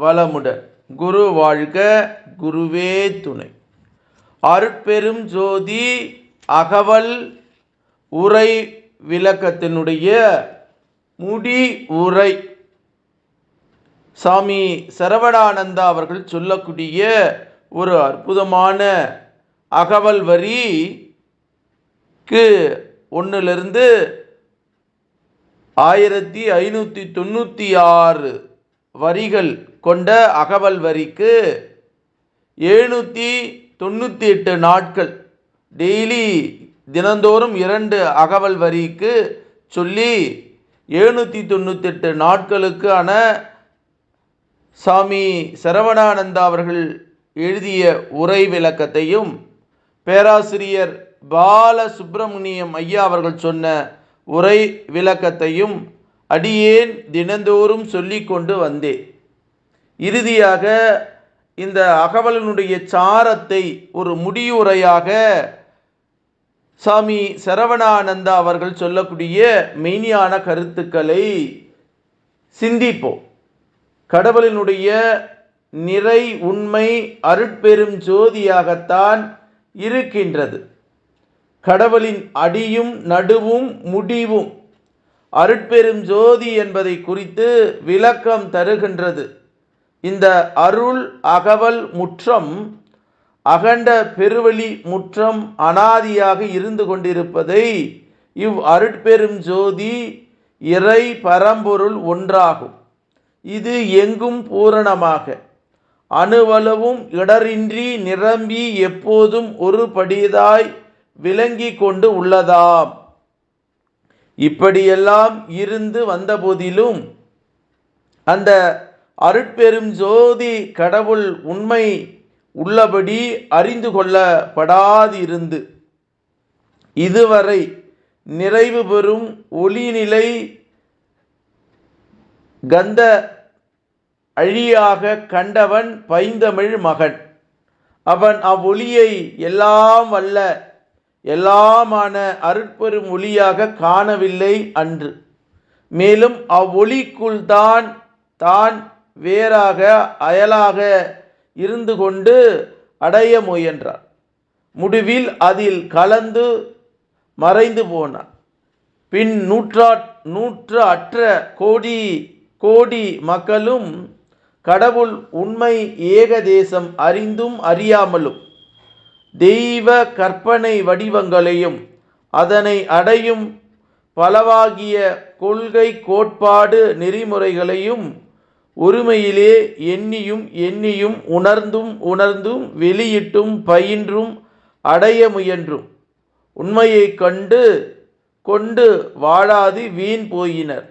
வளமுடன் குரு வாழ்க குருவே துணை. அருட்பெரும் ஜோதி அகவல் உரை விளக்கத்தினுடைய முடி உரை. சாமி சரவணானந்தா அவர்கள் சொல்லக்கூடிய ஒரு அற்புதமான அகவல் வரிக்கு ஒன்றிலிருந்து ஆயிரத்தி ஐநூற்றி தொண்ணூற்றி ஆறு வரிகள் கொண்ட அகவல் வரிக்கு எழுநூற்றி தொண்ணூற்றி எட்டு நாட்கள். டெய்லி தினந்தோறும் இரண்டு அகவல் வரிக்கு சொல்லி எழுநூற்றி தொண்ணூத்தெட்டு நாட்களுக்கான சாமி சரவணானந்தா அவர்கள் எழுதிய உரை விளக்கத்தையும் பேராசிரியர் பால சுப்பிரமணியம் ஐயா அவர்கள் சொன்ன உரை விளக்கத்தையும் அடியேன் தினந்தோறும் சொல்லி கொண்டு வந்தேன். இறுதியாக இந்த அகவலனுடைய சாரத்தை ஒரு முடியுரையாக சாமி சரவணானந்தா அவர்கள் சொல்லக்கூடிய மெய்ஞான கருத்துக்களை சிந்திப்போம். கடவுளினுடைய நிறை உண்மை அருட்பெரும் ஜோதியாகத்தான் இருக்கின்றது. கடவுளின் அடியும் நடுவும் முடிவும் அருட்பெரும் ஜோதி என்பதை குறித்து விளக்கம் தருகின்றது. இந்த அருள் அகவல் முற்றம் அகண்ட பெருவழி முற்றம் அனாதியாக இருந்து கொண்டிருப்பதை இவ் அருட்பெரும் ஜோதி இறை பரம்பொருள் ஒன்றாகும். இது எங்கும் பூரணமாக. அணுவளவும் இடரின்றி நிரம்பி எப்போதும் ஒரு படியதாய் விளங்கி கொண்டு உள்ளதாம். இப்படியெல்லாம் இருந்து வந்தபோதிலும் அந்த அருட்பெரும் ஜோதி கடவுள் உண்மை உள்ளபடி அறிந்து கொள்ளப்படாதிருந்து இதுவரை நிறைவு பெறும் ஒளிநிலை கந்த அழியாக கண்டவன் பைந்தமிழ் மகன். அவன் அவ்வொளியை எல்லாம் வல்ல எல்லாமான அருட்பெரும் ஒளியாக காணவில்லை அன்று. மேலும் அவ்வொளிக்குள் தான் தான் வேறாக அயலாக இருந்து கொண்டு அடைய முயன்றார். முடிவில் அதில் கலந்து மறைந்து போனார். பின் நூற்றா நூற்று அற்ற கோடி கோடி மக்களும் கடவுள் உண்மை ஏகதேசம் அறிந்தும் அறியாமலும் தெய்வ கற்பனை வடிவங்களையும் அதனை அடையும் பலவாகிய கொள்கை கோட்பாடு நெறிமுறைகளையும் ஒருமையிலே எண்ணியும் எண்ணியும் உணர்ந்தும் உணர்ந்தும் வெளியிட்டும் பயின்றும் அடைய முயன்றும். உண்மையை கண்டு கொண்டு வாழாது வீண் போயினர்.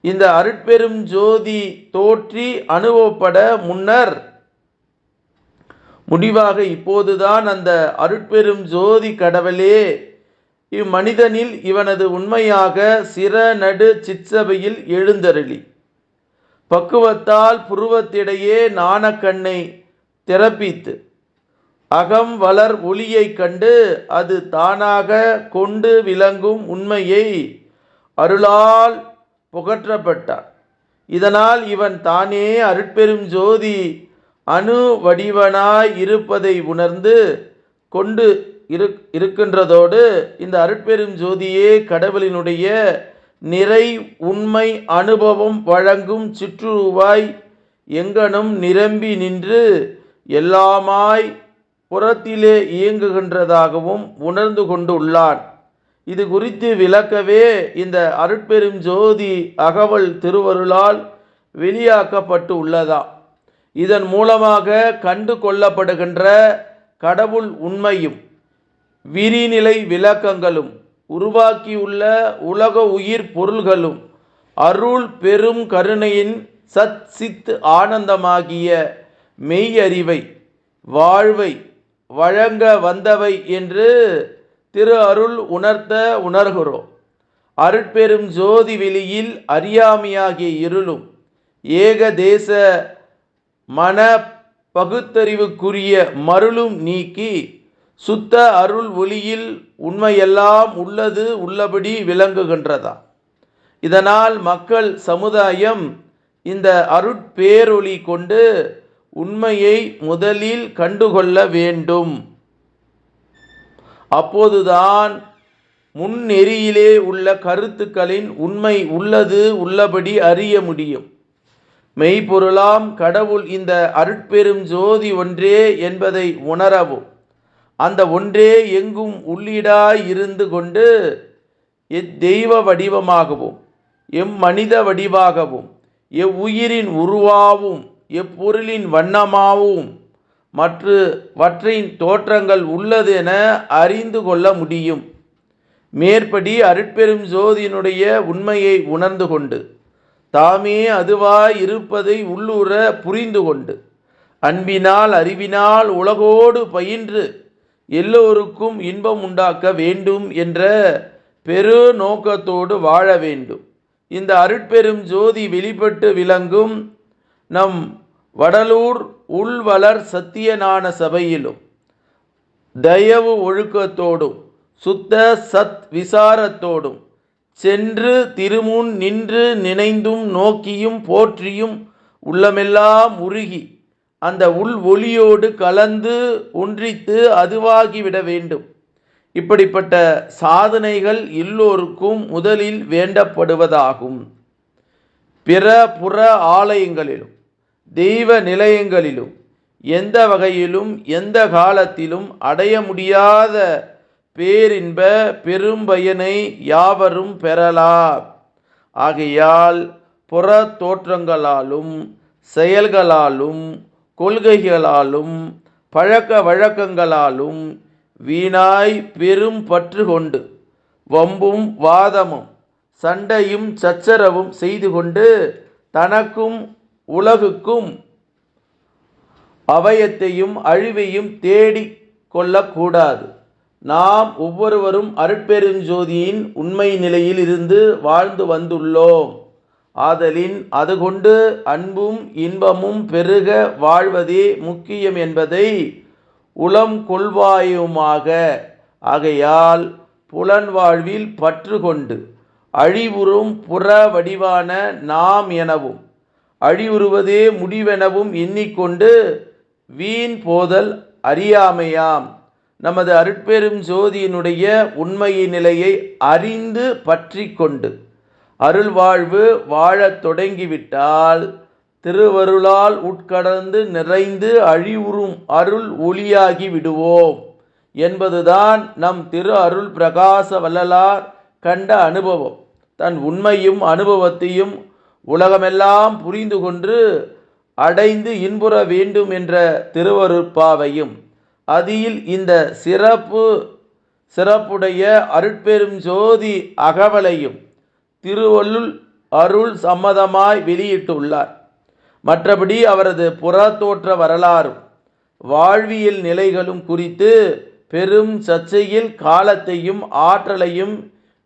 இந்த அருட்பெரும் ஜோதி தோற்றி அனுபவப்பட முன்னர் முடிவாக இப்போதுதான் அந்த அருட்பெரும் ஜோதி கடவுளே இம்மனிதனில் இவனது உண்மையாக சிறநடு சிற்சபையில் எழுந்தருளி. பக்குவத்தால் புருவத்திடையே நாணக்கண்ணை திறப்பித்து அகம் வளர் ஒளியை கண்டு அது தானாக கொண்டு விளங்கும் உண்மையை அருளால் புகற்றப்பட்டான். இதனால் இவன் தானே அருட்பெரும் ஜோதி அணு வடிவனாய் இருப்பதை உணர்ந்து கொண்டு இரு இருக்கின்றதோடு இந்த அருட்பெரும் ஜோதியே கடவுளினுடைய நிறை உண்மை அனுபவம் வழங்கும் சிற்றுருவாய் எங்கனும் நிரம்பி நின்று எல்லாமாய் புறத்திலே இயங்குகின்றதாகவும் உணர்ந்து கொண்டு உள்ளான். இது குறித்து விளக்கவே இந்த அருட்பெரும் ஜோதி அகவல் திருவருளால் வெளியாக்கப்பட்டு உள்ளதா இதன் மூலமாக கண்டு கொள்ளப்படுகின்ற கடவுள் உண்மையும் விரிநிலை விளக்கங்களும் உருவாக்கியுள்ள உலக உயிர் பொருள்களும் அருள் பெரும் கருணையின் சத் சித் ஆனந்தமாகிய மெய் அறிவை வாழ்வை வழங்க வந்தவை என்று திரு அருள் உணர்த்த உணர்கிறோம். அருட்பெரும் ஜோதி வெளியில் அறியாமையாகிய இருளும் ஏகதேச மன பகுத்தறிவுக்குரிய மருளும் நீக்கி சுத்த அருள் ஒளியில் உண்மையெல்லாம் உள்ளது உள்ளபடி விளங்குகின்றதா? இதனால் மக்கள் சமுதாயம் இந்த அருட்பேரொளி கொண்டு உண்மையை முதலில் கண்டுகொள்ள வேண்டும். அப்போதுதான் முன்னெறியிலே உள்ள கருத்துக்களின் உண்மை உள்ளது உள்ளபடி அறிய முடியும். மெய்ப்பொருளாம் கடவுள் இந்த அருட்பெரும் ஜோதி ஒன்றே என்பதை உணரவும். அந்த ஒன்றே எங்கும் உள்ளீடாய் இருந்து கொண்டு எத்தெய்வ வடிவமாகவும் எம் மனித வடிவாகவும் எவ்வுயிரின் உருவாவும் எப்பொருளின் வண்ணமாகவும் மற்றவற்றின் தோற்றங்கள் உள்ளதென அறிந்து கொள்ள முடியும். மேற்படி அருட்பெரும் ஜோதியினுடைய உண்மையை உணர்ந்து கொண்டு தாமே அதுவாய் இருப்பதை உள்ளுற புரிந்து கொண்டு அன்பினால் அறிவினால் உலகோடு பயின்று எல்லோருக்கும் இன்பம் உண்டாக்க வேண்டும் என்ற பெரு நோக்கத்தோடு வாழ வேண்டும். இந்த அருட்பெரும் ஜோதி வெளிப்பட்டு விளங்கும் நம் வடலூர் உள்வளர் சத்தியஞான சபையிலும் தயவு ஒழுக்கத்தோடும் சுத்த சத் விசாரத்தோடும் சென்று திருமுன் நின்று நினைந்தும் நோக்கியும் போற்றியும் உள்ளமெல்லாம் உருகி அந்த உள் ஒளியோடு கலந்து ஒன்றித்து அதுவாகிவிட வேண்டும். இப்படிப்பட்ட சாதனைகள் எல்லோருக்கும் முதலில் வேண்டப்படுவதாகும். பிற புற ஆலயங்களிலும் தெய்வ நிலையங்களிலும் எந்த வகையிலும் எந்த காலத்திலும் அடைய முடியாத பேரின்ப பெரும்பயனை யாவரும் பெறலாம். ஆகையால் புற தோற்றங்களாலும் செயல்களாலும் கொள்கைகளாலும் பழக்க வழக்கங்களாலும் வீணாய் பெரும் பற்று கொண்டு வம்பும் வாதமும் சண்டையும் சச்சரவும் செய்து கொண்டு தனக்கும் உலகுக்கும் அவயத்தையும் அழிவையும் தேடி கொள்ளக்கூடாது. நாம் ஒவ்வொருவரும் அருட்பெருஞ்சோதியின் உண்மை நிலையில் இருந்து வாழ்ந்து வந்துள்ளோம். ஆதலின் அது கொண்டு அன்பும் இன்பமும் பெருக வாழ்வதே முக்கியம் என்பதை உளம் கொள்வாயுமாக. ஆகையால் புலன் வாழ்வில் பற்று கொண்டு அழிவுறும் புற வடிவான நாம் எனவும் அழிவுறுவதே முடிவெனவும் எண்ணிக்கொண்டு வீண் போதல் அறியாமையாம். நமது அருட்பெரும் ஜோதியினுடைய உண்மையின் நிலையை அறிந்து பற்றி கொண்டு அருள் வாழ்வு வாழத் தொடங்கிவிட்டால் திருவருளால் உட்கடந்து நிறைந்து அழிவுறும் அருள் ஒளியாகி விடுவோம் என்பதுதான் நம் திரு அருள் பிரகாச வள்ளலார் கண்ட அனுபவம். தன் உண்மையும் அனுபவத்தையும் உலகமெல்லாம் புரிந்து கொண்டு அடைந்து இன்புற வேண்டும் என்ற திருவருட்பாவையும் அதில் இந்த சிறப்பு சிறப்புடைய அருட்பெரும் ஜோதி அகவலையும் திருவள்ளுள் அருள் சம்மதமாய் வெளியிட்டுள்ளார். மற்றபடி அவரது புறத்தோற்ற வரலாறும் வாழ்வியல் நிலைகளும் குறித்து பெரும் சர்ச்சையில் காலத்தையும் ஆற்றலையும்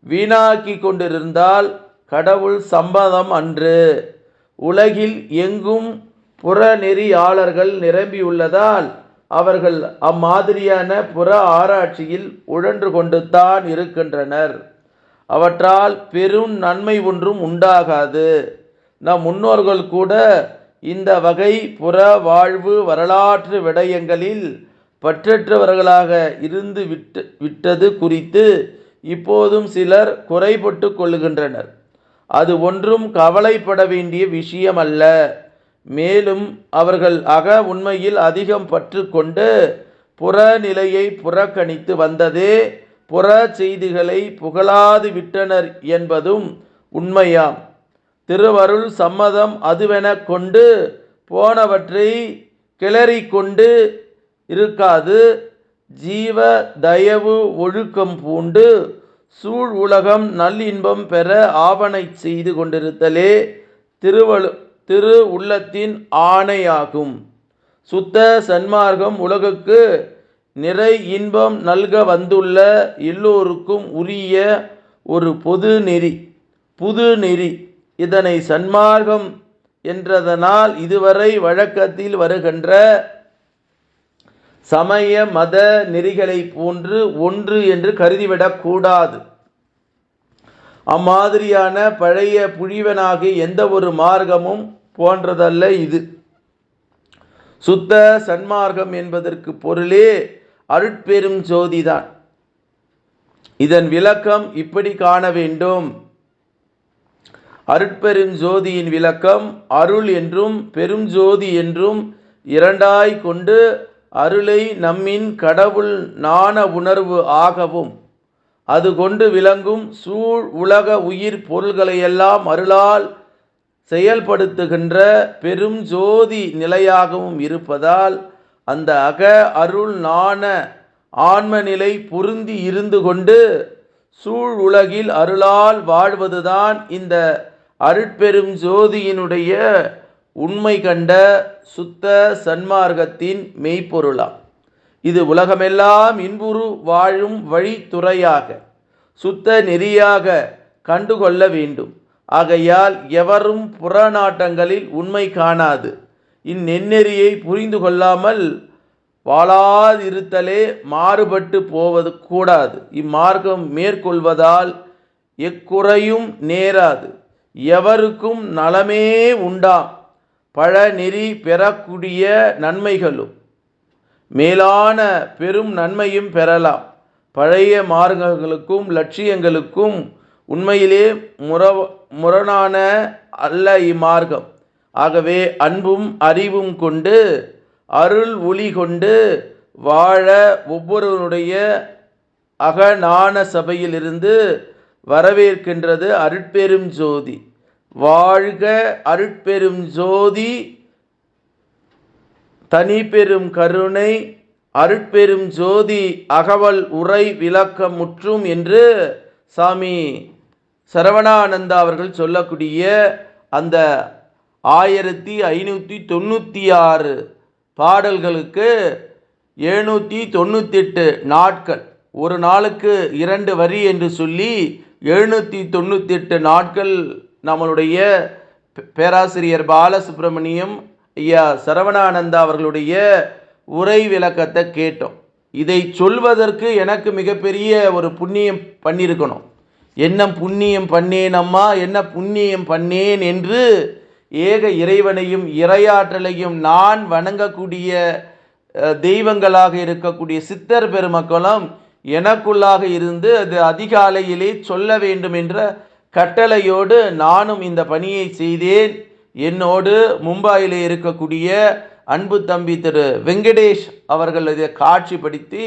வீணாக்கி கொண்டிருந்தால் கடவுள் சம்மதம் அன்று. உலகில் எங்கும் புறநெறியாளர்கள் நிரம்பியுள்ளதால் அவர்கள் அம்மாதிரியான புற ஆராய்ச்சியில் உழன்று கொண்டுத்தான் இருக்கின்றனர். அவற்றால் பெரும் நன்மை ஒன்றும் உண்டாகாது. நம் முன்னோர்கள் கூட இந்த வகை புற வாழ்வு வரலாற்று விடயங்களில் பற்றற்றவர்களாக இருந்து விட்டு விட்டது குறித்து இப்போதும் சிலர் குறைபட்டு கொள்ளுகின்றனர் அது ஒன்றும் கவலைப்பட வேண்டிய விஷயம் அல்ல மேலும் அவர்கள் அக உண்மையில் அதிகம் பற்று கொண்டு புறநிலையை புறக்கணித்து வந்ததே புற செய்திகளை புகழாது விட்டனர் என்பதும் உண்மையாம். திருவருள் சம்மதம் அதுவென கொண்டு போனவற்றை கிளறி கொண்டு இருக்காது. ஜீவ தயவு ஒழுக்கம் பூண்டு சூழ் உலகம் நல்லின்பம் பெற ஆவணை செய்து கொண்டிருத்தலே திருவழு திரு உள்ளத்தின் ஆணையாகும். சுத்த சன்மார்க்கம் உலகுக்கு நிறை இன்பம் நல்க வந்துள்ள எல்லோருக்கும் உரிய ஒரு பொது நெறி புது நெறி. இதனை சன்மார்க்கம் என்றதனால் இதுவரை வழக்கத்தில் வருகின்ற சமய மத நெறிகளை போன்று ஒன்று என்று கருதிவிடக்கூடாது அம்மாதிரியான பழைய புழிவனாகிய எந்த ஒரு மார்க்கமும் போன்றதல்ல இது. சுத்த சன்மார்க்கம் என்பதற்கு பொருளே அருட்பெரும் ஜோதிதான். இதன் விளக்கம் இப்படி காண வேண்டும். அருட்பெரும் ஜோதியின் விளக்கம் அருள் என்றும் பெரும் ஜோதி என்றும் இரண்டாய் கொண்டு அருளை நம்மின் கடவுள் நாண உணர்வு ஆகவும் அது கொண்டு விளங்கும் சூழ் உலக உயிர் பொருள்களையெல்லாம் அருளால் செயல்படுத்துகின்ற பெரும் ஜோதி நிலையாகவும் இருப்பதால் அந்த அக அருள் நாண ஆன்மநிலை பொருந்தி இருந்து கொண்டு சூழ் உலகில் அருளால் வாழ்வதுதான் இந்த அருட்பெரும் ஜோதியினுடைய உண்மை கண்ட சுத்த சன்மார்க்கத்தின் மெய்ப்பொருளாம். இது உலகமெல்லாம் இன்புறு வாழும் வழித்துறையாக சுத்த நெறியாக கண்டுகொள்ள வேண்டும். ஆகையால் எவரும் புறநாட்டங்களில் உண்மை காணாது. இந்நெறியை புரிந்து கொள்ளாமல் வாழாதிருத்தலே மாறுபட்டு போவது கூடாது. இம்மார்க்கம் மேற்கொள்வதால் எக்குறையும் நேராது. எவருக்கும் நலமே உண்டாம். பழ நெறி பெறக்கூடிய நன்மைகளும் மேலான பெரும் நன்மையும் பெறலாம். பழைய மார்க்கங்களுக்கும் லட்சியங்களுக்கும் உண்மையிலே முற முரணான அல்ல இம்மார்க்கம். ஆகவே அன்பும் அறிவும் கொண்டு அருள் ஒளி கொண்டு வாழ ஒவ்வொருவனுடைய அகநாண சபையிலிருந்து வரவேற்கின்றது அருட்பெரும் ஜோதி. வாழ்க அருட்பெரும் ஜோதி தனி பெரும் கருணை அருட்பெரும் ஜோதி அகவல் உரை விளக்கம் முற்றும் என்று சாமி சரவணானந்தா அவர்கள் சொல்லக்கூடிய அந்த ஆயிரத்தி ஐநூற்றி தொண்ணூற்றி ஆறு பாடல்களுக்கு எழுநூற்றி தொண்ணூத்தெட்டு நாட்கள். ஒரு நாளுக்கு இரண்டு வரி என்று சொல்லி எழுநூற்றி தொண்ணூத்தெட்டு நாட்கள் நம்மளுடைய பே- பேராசிரியர் பாலசுப்ரமணியம் ஐயா சரவணானந்தா அவர்களுடைய உரை விளக்கத்தை கேட்டோம். இதை சொல்வதற்கு எனக்கு மிகப்பெரிய ஒரு புண்ணியம் பண்ணியிருக்கணும் என்ன புண்ணியம் பண்ணேனம்மா? என்ன புண்ணியம் பண்ணேன் என்று ஏக இறைவனையும் இறையாற்றலையும் நான் வணங்கக்கூடிய தெய்வங்களாக இருக்கக்கூடிய சித்தர் பெருமக்களும் எனக்குள்ளாக இருந்து அது அதிகாலையிலே சொல்ல வேண்டும் என்ற கட்டளையோடு நானும் இந்த பணியை செய்தேன். என்னோடு மும்பாயிலே இருக்கக்கூடிய அன்பு தம்பி திரு வெங்கடேஷ் அவர்கள் இதை காட்சிப்படுத்தி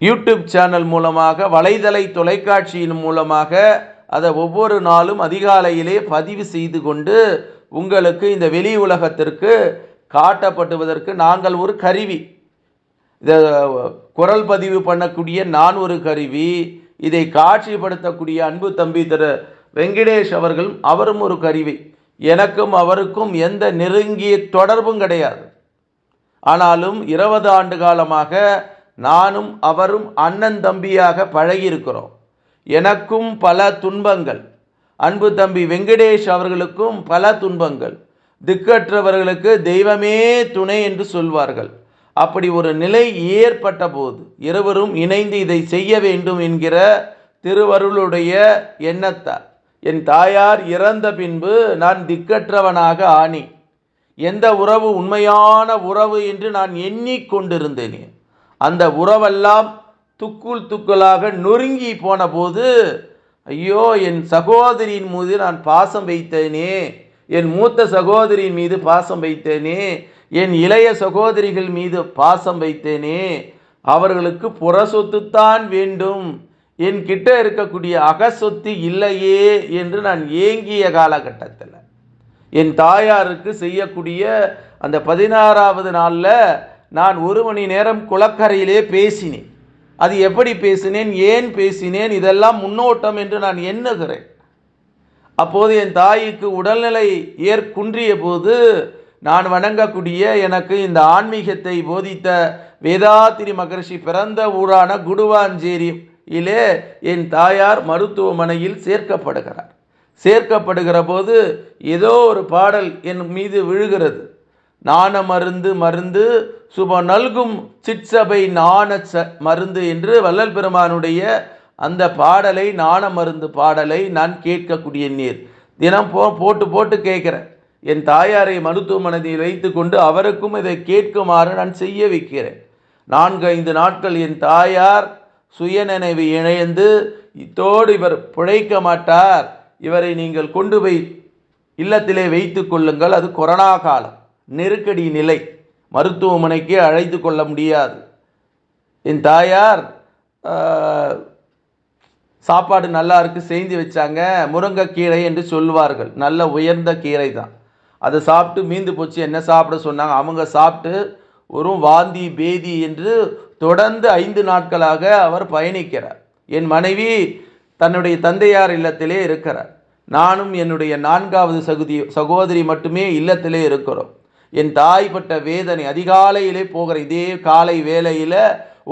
யூடியூப் சேனல் மூலமாக வலைதளை தொலைக்காட்சியின் மூலமாக அதை ஒவ்வொரு நாளும் அதிகாலையிலே பதிவு செய்து கொண்டு உங்களுக்கு இந்த வெளி உலகத்திற்கு காட்டப்படுவதற்கு நாங்கள் ஒரு கருவி. இதை குரல் பதிவு பண்ணக்கூடிய நான் ஒரு கருவி இதை காட்சிப்படுத்தக்கூடிய அன்பு தம்பி திரு வெங்கடேஷ் அவர்களும் அவரும் ஒரு கருவி. எனக்கும் அவருக்கும் எந்த நெருங்கிய தொடர்பும் கிடையாது. ஆனாலும் இருபது ஆண்டு காலமாக நானும் அவரும் அண்ணன் தம்பியாக பழகியிருக்கிறோம். எனக்கும் பல துன்பங்கள். அன்பு தம்பி வெங்கடேஷ் அவர்களுக்கும் பல துன்பங்கள். திக்கற்றவர்களுக்கு தெய்வமே துணை என்று சொல்வார்கள். அப்படி ஒரு நிலை ஏற்பட்ட போது இருவரும் இணைந்து இதை செய்ய வேண்டும் என்கிற திருவருளுடைய எண்ணத்தார் என் தாயார் இறந்த பின்பு நான் திக்கற்றவனாக ஆணி எந்த உறவு உண்மையான உறவு என்று நான் எண்ணிக்கொண்டிருந்தேனே. அந்த உறவெல்லாம் துக்குள் துக்குளாக நொறுங்கி போன போது ஐயோ என் சகோதரியின் மீது நான் பாசம் வைத்தேனே என் மூத்த சகோதரியின் மீது பாசம் வைத்தேனே என் இளைய சகோதரிகள் மீது பாசம் வைத்தேனே அவர்களுக்கு புற சொத்துத்தான் வேண்டும். என் கிட்ட இருக்கக்கூடிய அகசொத்து இல்லையே என்று நான் ஏங்கிய காலகட்டத்தில். என் தாயாருக்கு செய்யக்கூடிய அந்த பதினாறாவது நாளில் நான் ஒரு மணி நேரம் குளக்கரையிலே பேசினேன். அது எப்படி பேசினேன் ஏன் பேசினேன் இதெல்லாம் முன்னோட்டம் என்று நான் எண்ணுகிறேன். அப்போது என் தாய்க்கு உடல்நிலை ஏற்குன்றிய போது நான் வணங்கக்கூடிய எனக்கு இந்த ஆன்மீகத்தை போதித்த வேதாத்திரி மகர்ஷி பிறந்த ஊரான குடுவாஞ்சேரியிலே என் தாயார் மருத்துவமனையில் சேர்க்கப்படுகிறார். சேர்க்கப்படுகிற போது ஏதோ ஒரு பாடல் என் மீது விழுகிறது. நாண மருந்து மருந்து சுப நல்கும் சிற்சபை நாண ச மருந்து என்று வள்ளல் பெருமானுடைய அந்த பாடலை நாண மருந்து பாடலை நான் கேட்கக்கூடிய நீர். தினம் போ போட்டு போட்டு கேட்குறேன். என் தாயாரை மருத்துவமனையில் வைத்து கொண்டு அவருக்கும் இதை கேட்குமாறு நான் செய்ய வைக்கிறேன். நான்கு ஐந்து நாட்கள் என் தாயார் சுயநினைவு இணைந்து இத்தோடு இவர் பிழைக்க மாட்டார். இவரை நீங்கள் கொண்டு போய் இல்லத்திலே வைத்து கொள்ளுங்கள். அது கொரோனா காலம். நெருக்கடி நிலை மருத்துவமனைக்கு அழைத்து கொள்ள முடியாது. என் தாயார் சாப்பாடு நல்லா இருக்குது செய்து வச்சாங்க முருங்கைக்கீரை என்று சொல்வார்கள். நல்ல உயர்ந்த கீரை தான் அதை சாப்பிட்டு மீந்து போச்சு என்ன சாப்பிட சொன்னாங்க? அவங்க சாப்பிட்டு ஒரு வாந்தி பேதி என்று தொடர்ந்து ஐந்து நாட்களாக அவர் பயணிக்கிறார். என் மனைவி தன்னுடைய தந்தையார் இல்லத்திலே இருக்கிறார். நானும் என்னுடைய நான்காவது சகுதி சகோதரி மட்டுமே இல்லத்திலே இருக்கிறோம். என் தாய்ப்பட்ட வேதனை அதிகாலையிலே போகிற இதே காலை வேளையில்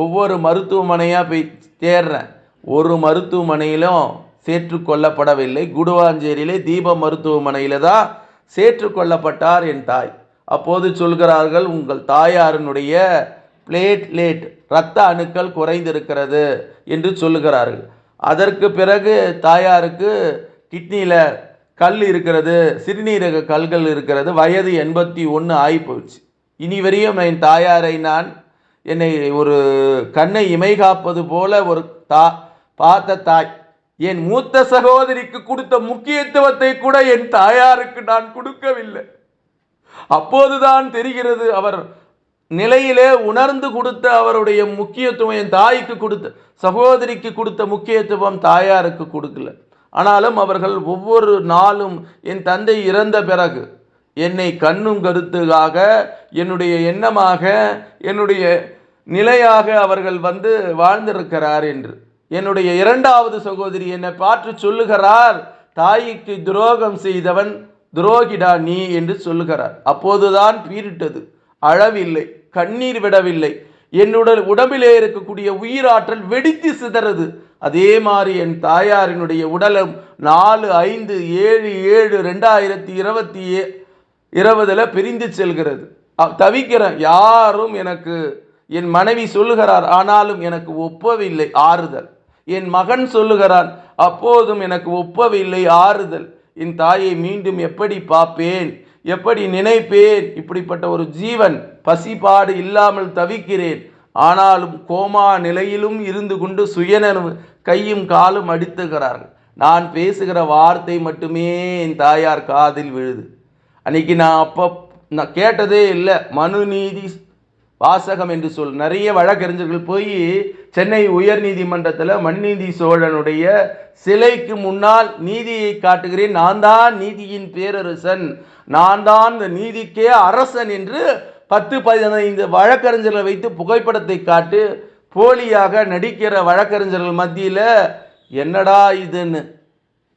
ஒவ்வொரு மருத்துவமனையாக போய் தேடுறேன் ஒரு மருத்துவமனையிலும் சேற்றுக்கொள்ளப்படவில்லை குடுவாஞ்சேரியிலே தீப மருத்துவமனையில் தான் சேற்றுக்கொள்ளப்பட்டார் என் தாய். அப்போது சொல்கிறார்கள் உங்கள் தாயாரினுடைய பிளேட்லேட் இரத்த அணுக்கள் குறைந்திருக்கிறது என்று சொல்லுகிறார்கள். அதற்கு பிறகு தாயாருக்கு கிட்னியில் கல் இருக்கிறது சிறுநீரக கல்கள் இருக்கிறது வயது எண்பத்தி ஒன்று ஆகிப்போச்சு இனி வரையும் என் தாயாரை நான் என்னை ஒரு கண்ணை இமை காப்பது போல ஒரு தா பார்த்த தாய். என் மூத்த சகோதரிக்கு கொடுத்த முக்கியத்துவத்தை கூட என் தாயாருக்கு நான் கொடுக்கவில்லை. அப்போதுதான் தெரிகிறது அவர் நிலையிலே உணர்ந்து கொடுத்த அவருடைய முக்கியத்துவம் என் தாய்க்கு கொடுத்த சகோதரிக்கு கொடுத்த முக்கியத்துவம் தாயாருக்கு கொடுக்கல. ஆனாலும் அவர்கள் ஒவ்வொரு நாளும் என் தந்தை இறந்த பிறகு என்னை கண்ணும் கருத்துக்காக என்னுடைய எண்ணமாக என்னுடைய நிலையாக அவர்கள் வந்து வாழ்ந்திருக்கிறார் என்று. என்னுடைய இரண்டாவது சகோதரி என்னை பார்த்து சொல்லுகிறார் தாய்க்கு துரோகம் செய்தவன் துரோகிடா நீ என்று சொல்லுகிறார். அப்போதுதான் பீரிட்டது அழவில்லை கண்ணீர் விடவில்லை. என்னுடைய உடம்பிலே இருக்கக்கூடிய உயிராற்றல் வெடித்து சிதறது. அதே மாதிரி என் தாயாரினுடைய உடலும் நாலு ஐந்து ஏழு ஏழு ரெண்டாயிரத்தி இருபத்தி ஏ பிரிந்து செல்கிறது. தவிக்கிறேன். யாரும் எனக்கு என் மனைவி சொல்லுகிறார் ஆனாலும் எனக்கு ஒப்பவில்லை ஆறுதல். என் மகன் சொல்லுகிறான் அப்போதும் எனக்கு ஒப்பவில்லை ஆறுதல். என் தாயை மீண்டும் எப்படி பார்ப்பேன்? எப்படி நினைப்பேன்? இப்படிப்பட்ட ஒரு ஜீவன் பசிபாடு இல்லாமல் தவிக்கிறேன். ஆனாலும் கோமா நிலையிலும் இருந்து கொண்டு சுயநனவு கையும் காலும் அடித்துகிறார்கள். நான் பேசுகிற வார்த்தை மட்டுமே என் தாயார் காதில் விழுது. அன்னைக்கு நான் அப்போ நான் கேட்டதே இல்லை. மனு நீதி வாசகம் என்று சொல். நிறைய வழக்கறிஞர்கள் போய் சென்னை உயர் நீதிமன்றத்தில் மண்ணீதி சோழனுடைய சிலைக்கு முன்னால் நீதியை காட்டுகிறேன். நான் தான் நீதியின் பேரரசன். நான் தான் இந்த நீதிக்கே அரசன் என்று பத்து பதினைந்து வழக்கறிஞர்களை வைத்து புகைப்படத்தை காட்டு போலியாக நடிக்கிற வழக்கறிஞர்கள் மத்தியில் என்னடா இதுன்னு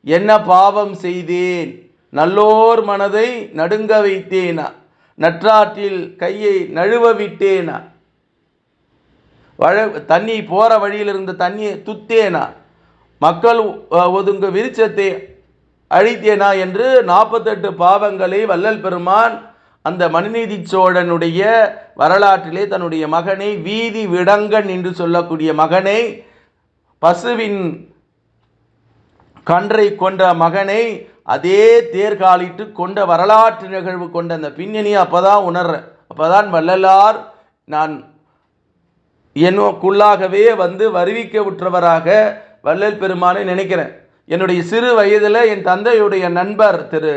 என்ன பாவம் செய்தேன் நல்லோர் மனதை நடுங்க வைத்தேனா நற்றாற்றில் கையை நழுவ விட்டேனா வழ தண்ணி போகிற வழியில் இருந்த தண்ணியை துத்தேனா மக்கள் ஒதுங்க விருச்சத்தை அழித்தேனா என்று நாற்பத்தெட்டு பாவங்களை வள்ளல் பெருமான் அந்த மனுநீதி சோழனுடைய வரலாற்றிலே தன்னுடைய மகனை வீதி விடங்கன் என்று சொல்லக்கூடிய மகனை பசுவின் கன்றை கொன்ற மகனை அதே தேர்காலிட்டு கொண்ட வரலாற்று நிகழ்வு கொண்ட அந்த பின்னணியை அப்பதான் உணர்றேன் அப்போதான் வள்ளலார் நான் என்னக்குள்ளாகவே வந்து வருவிக்க உற்றவராக வள்ளல் பெருமானை நினைக்கிறேன். என்னுடைய சிறு வயதில் என் தந்தையுடைய நண்பர் திரு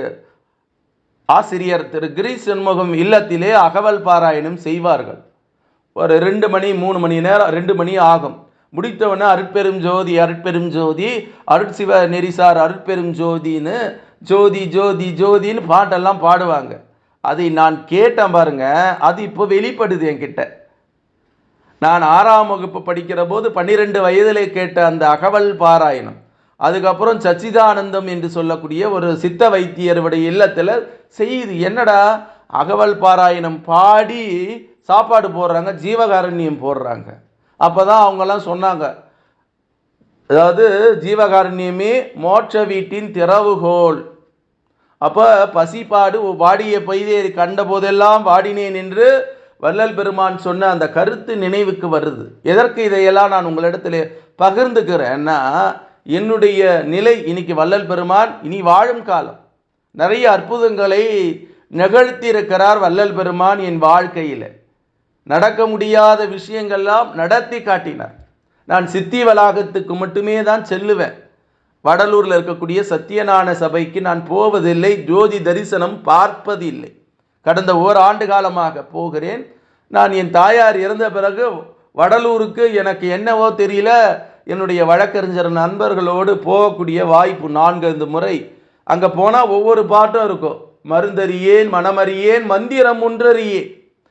ஆசிரியர் திரு கிரீஷ் சண்முகம் இல்லத்திலே அகவல் பாராயணம் செய்வார்கள். ஒரு ரெண்டு மணி மூணு மணி நேரம் ரெண்டு மணி ஆகும். முடித்தவொடனே அருட்பெரும் ஜோதி அருட்பெரும் ஜோதி அருட்சிவ நெரிசார் அருட்பெரும் ஜோதின்னு ஜோதி ஜோதி ஜோதின்னு பாட்டெல்லாம் பாடுவாங்க. அதை நான் கேட்டேன் பாருங்க அது இப்போ வெளிப்படுது என்கிட்ட. நான் ஆறாம் வகுப்பு படிக்கிற போது பன்னிரெண்டு வயதிலே கேட்ட அந்த அகவல் பாராயணம். அதுக்கப்புறம் சச்சிதானந்தம் என்று சொல்லக்கூடிய ஒரு சித்த வைத்தியருடைய இல்லத்தில் செய்யுது. என்னடா? அகவல் பாராயணம் பாடி சாப்பாடு போடுறாங்க ஜீவகாரண்யம் போடுறாங்க. அப்போ தான் அவங்கெல்லாம் சொன்னாங்க அதாவது ஜீவகாரண்யமே மோட்ச வீட்டின் திறவுகோல் அப்போ பசிப்பாடு வாடிய பொய்தேறி கண்ட போதெல்லாம் வாடினேன் என்று வள்ளல் பெருமான் சொன்ன அந்த கருத்து நினைவுக்கு வருது. எதற்கு இதையெல்லாம் நான் உங்களிடத்தில் பகிர்ந்துக்கிறேன்னா என்னுடைய நிலை இன்னைக்கு வள்ளல் பெருமான் இனி வாழும் காலம். நிறைய அற்புதங்களை நிகழ்த்தியிருக்கிறார் வள்ளல் பெருமான் என் வாழ்க்கையில். நடக்க முடியாத விஷயங்கள்லாம் நடத்தி காட்டினார். நான் சித்தி வளாகத்துக்கு மட்டுமே தான் செல்லுவேன். வடலூரில் இருக்கக்கூடிய சத்தியநாராயண சபைக்கு நான் போவதில்லை ஜோதி தரிசனம் பார்ப்பதில்லை. கடந்த ஓராண்டு காலமாக போகிறேன். நான் என் தாயார் இறந்த பிறகு வடலூருக்கு எனக்கு என்னவோ தெரியல என்னுடைய வழக்கறிஞர் நண்பர்களோடு போகக்கூடிய வாய்ப்பு நான்கைந்து முறை. அங்கே போனால் ஒவ்வொரு பாட்டும் இருக்கும். மருந்தறியேன் மனமறியேன் மந்திரம் ஒன்றறியேன்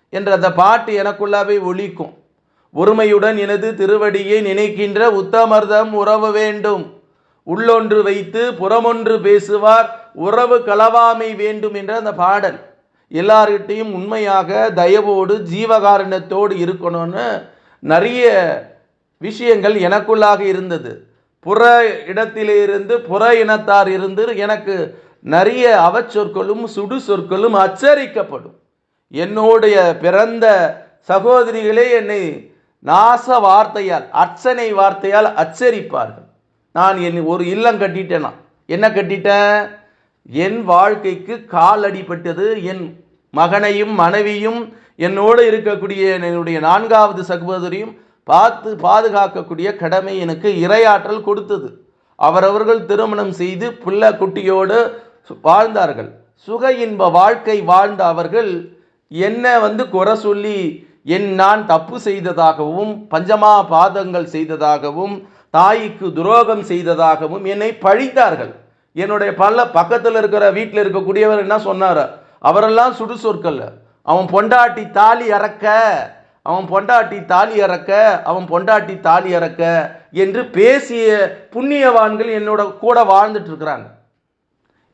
என்ற அந்த பாட்டு எனக்குள்ளாவே ஒழிக்கும் ஒருமையுடன் எனது திருவடியை நினைக்கின்ற உத்தமர்தம் உறவு வேண்டும். உள்ளொன்று வைத்து புறமொன்று பேசுவார் உறவு களவாமை வேண்டும் என்ற அந்த பாடல். எல்லார்கிட்டையும் உண்மையாக தயவோடு ஜீவகாரணத்தோடு இருக்கணும்னு நிறைய விஷயங்கள் எனக்குள்ளாக இருந்தது. புற இடத்திலிருந்து புற இனத்தார் இருந்து எனக்கு நிறைய அவச்சொற்களும் சுடு சொற்களும் அச்சரிக்கப்படும். என்னுடைய பிறந்த சகோதரிகளே என்னை நாச வார்த்தையால் அர்ச்சனை வார்த்தையால் அச்சரிப்பார்கள். நான் என் ஒரு இல்லம் கட்டிட்டேனா? என்ன கட்டிட்டேன்? என் வாழ்க்கைக்கு கால் அடிபட்டது. என் மகனையும் மனைவியும் என்னோடு இருக்கக்கூடிய என்னுடைய நான்காவது சகோதரியும் பார்த்து பாதுகாக்கக்கூடிய கடமை எனக்கு இரையாற்றல் கொடுத்தது. அவரவர்கள் திருமணம் செய்து பிள்ளை குட்டியோடு வாழ்ந்தார்கள். சுக இன்ப வாழ்க்கை வாழ்ந்த அவர்கள் என்ன வந்து குறை சொல்லி என் நான் தப்பு செய்ததாகவும் பஞ்சமா பாதங்கள் செய்ததாகவும் தாய்க்கு துரோகம் செய்ததாகவும் என்னை பழித்தார்கள். என்னுடைய பல்ல பக்கத்தில் இருக்கிற வீட்டில் இருக்கக்கூடியவர் என்ன சொன்னார்? அவரெல்லாம் சுடுசொற்கள் அவன் பொண்டாட்டி தாலி அறக்க. அவன் பொண்டாட்டி தாலி அறக்க அவன் பொண்டாட்டி தாலி அறக்க என்று பேசிய புண்ணியவான்கள் என்னோட கூட வாழ்ந்துட்டு இருக்கிறாங்க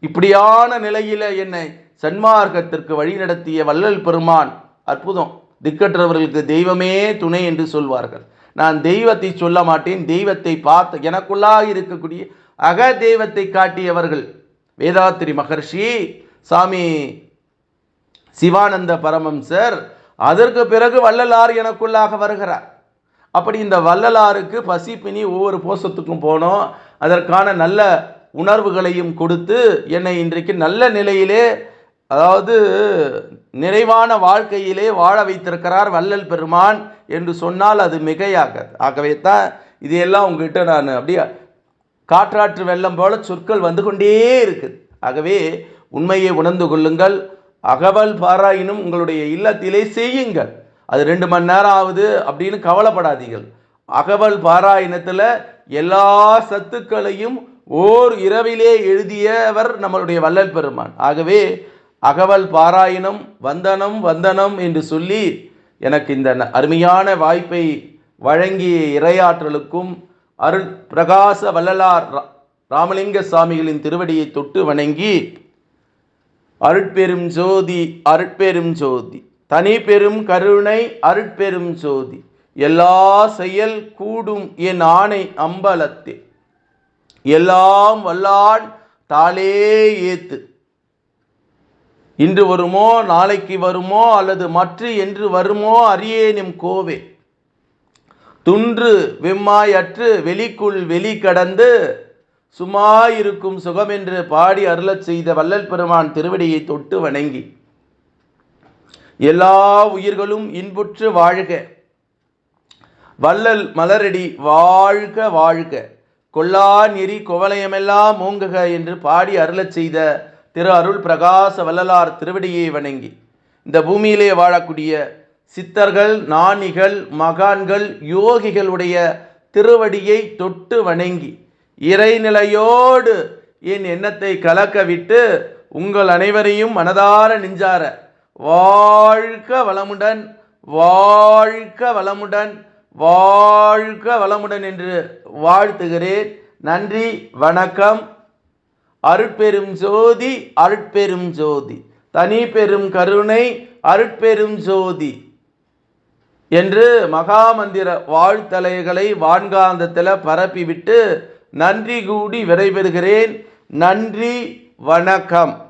இப்படியான நிலையில் என்னை சன்மார்க்கத்திற்கு வழிநடத்திய வள்ளல் பெருமான் அற்புதம். திக்கற்றவர்களுக்கு தெய்வமே துணை என்று சொல்வார்கள். நான் தெய்வத்தை சொல்ல மாட்டேன் தெய்வத்தை பார்த்து எனக்குள்ளாக இருக்கக்கூடிய அக தெய்வத்தை காட்டியவர்கள் வேதாத்திரி மகர்ஷி சாமி சிவானந்த பரமம்சர் அதற்கு பிறகு வள்ளலார் எனக்குள்ளாக வருகிறார். அப்படி இந்த வள்ளலாருக்கு பசிப்பினி ஒவ்வொரு போசத்துக்கும் போனோம். அதற்கான நல்ல உணர்வுகளையும் கொடுத்து என்னை இன்றைக்கு நல்ல நிலையிலே அதாவது நிறைவான வாழ்க்கையிலே வாழ வைத்திருக்கிறார் வள்ளல் பெருமான் என்று சொன்னால் அது மிகையாகாது. ஆகவே தான் இதையெல்லாம் உங்ககிட்ட நான் அப்படியே காற்றாற்று வெள்ளம் போல சொற்கள் வந்து கொண்டே இருக்குது. ஆகவே உண்மையை உணர்ந்து கொள்ளுங்கள். அகவல் பாராயினும் உங்களுடைய இல்லத்திலே செய்யுங்கள். அது ரெண்டு மணி நேரம் ஆகுது அப்படின்னு கவலைப்படாதீர்கள். அகவல் பாராயணத்தில் எல்லா சத்துக்களையும் ஓர் இரவிலே எழுதியவர் நம்மளுடைய வள்ளல் பெருமான். ஆகவே அகவல் பாராயணம் வந்தனம் வந்தனம் என்று சொல்லி எனக்கு இந்த ந- அருமையான வாய்ப்பை வழங்கிய இறையாற்றலுக்கும் அருள் பிரகாச வள்ளலார் ரா- ராமலிங்க சுவாமிகளின் திருவடியை தொட்டு வணங்கி அருட்பெரும் ஜோதி அருட்பெரும் ஜோதி. தனி பெரும் கருணை அருட்பெரும் ஜோதி. எல்லா செயல் கூடும் என் ஆணை அம்பலத்தே. எல்லாம் வல்லான் தாளே ஏத்து. இன்று வருமோ நாளைக்கு வருமோ அல்லது மற்ற என்று வருமோ அறியேனும் கோவே. துன்று வெம்மாயற்று வெளிக்குள் வெளி கடந்து சும்மா இருக்கும் சுகம் என்று பாடி அருளச் செய்த வள்ளல் பெருமான் திருவடியை தொட்டு வணங்கி எல்லா உயிர்களும் இன்புற்று வாழ்க. வள்ளல் மலரடி வாழ்க வாழ்க. கொல்லா நெறி குவலயமெல்லாம் மூங்குக என்று பாடி அருளச் செய்த திரு அருள் பிரகாச வள்ளலார் திருவடியை வணங்கி இந்த பூமியிலே வாழக்கூடிய சித்தர்கள் நாணிகள் மகான்கள் யோகிகளுடைய திருவடியை தொட்டு வணங்கி இறைநிலையோடு என் எண்ணத்தை கலக்க விட்டு உங்கள் அனைவரையும் மனதார நெஞ்சார. வாழ்க வளமுடன் வாழ்க வளமுடன் வாழ்க வளமுடன் என்று வாழ்த்துகிறேன். நன்றி வணக்கம். அருட்பெரும் ஜோதி அருட்பெரும் ஜோதி. தனி பெரும் கருணை அருட்பெரும் ஜோதி. என்று மகாமந்திர வாழ்த்தலைகளை வான்காந்தத்தில் பரப்பிவிட்டு நன்றி கூடி விடைபெறுகிறேன். நன்றி வணக்கம்.